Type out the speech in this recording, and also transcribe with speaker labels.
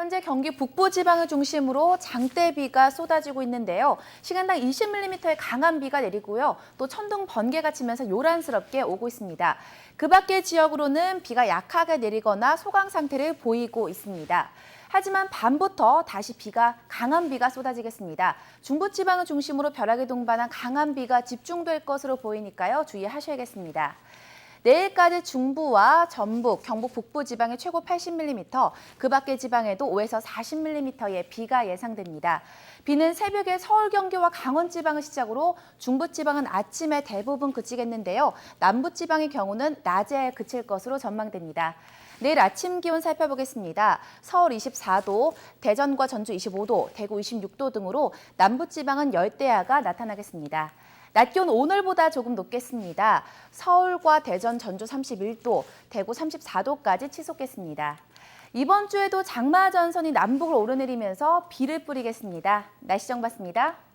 Speaker 1: 현재 경기 북부 지방을 중심으로 장대비가 쏟아지고 있는데요. 시간당 20mm의 강한 비가 내리고요. 또 천둥 번개가 치면서 요란스럽게 오고 있습니다. 그 밖의 지역으로는 비가 약하게 내리거나 소강 상태를 보이고 있습니다. 하지만 밤부터 다시 비가 강한 비가 쏟아지겠습니다. 중부 지방을 중심으로 벼락이 동반한 강한 비가 집중될 것으로 보이니까요. 주의하셔야겠습니다. 내일까지 중부와 전북, 경북 북부 지방에 최고 80mm, 그 밖의 지방에도 5에서 40mm의 비가 예상됩니다. 비는 새벽에 서울, 경기와 강원 지방을 시작으로 중부 지방은 아침에 대부분 그치겠는데요. 남부 지방의 경우는 낮에 그칠 것으로 전망됩니다. 내일 아침 기온 살펴보겠습니다. 서울 24도, 대전과 전주 25도, 대구 26도 등으로 남부 지방은 열대야가 나타나겠습니다. 낮 기온 오늘보다 조금 높겠습니다. 서울과 대전, 전주 31도, 대구 34도까지 치솟겠습니다. 이번 주에도 장마 전선이 남북으로 오르내리면서 비를 뿌리겠습니다. 날씨 정봤습니다.